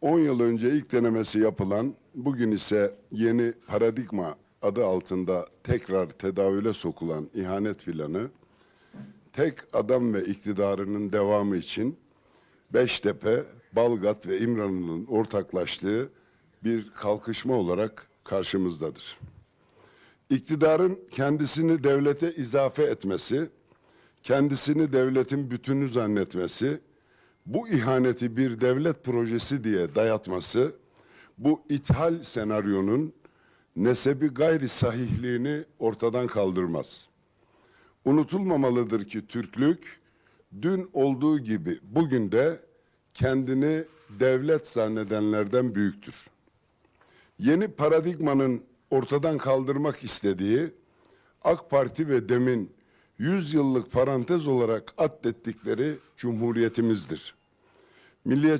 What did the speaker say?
10 yıl önce ilk denemesi yapılan, bugün ise yeni paradigma adı altında tekrar tedavüle sokulan ihanet planı, tek adam ve iktidarının devamı için Beştepe, Balgat ve İmralı'nın ortaklaştığı bir kalkışma olarak karşımızdadır. İktidarın kendisini devlete izafe etmesi, kendisini devletin bütünü zannetmesi, bu ihaneti bir devlet projesi diye dayatması, bu ithal senaryonun nesebi gayri sahihliğini ortadan kaldırmaz. Unutulmamalıdır ki Türklük dün olduğu gibi bugün de kendini devlet zannedenlerden büyüktür. Yeni paradigmanın ortadan kaldırmak istediği AK Parti ve DEM'in 100 yıllık parantez olarak addettikleri cumhuriyetimizdir. Milliyetçi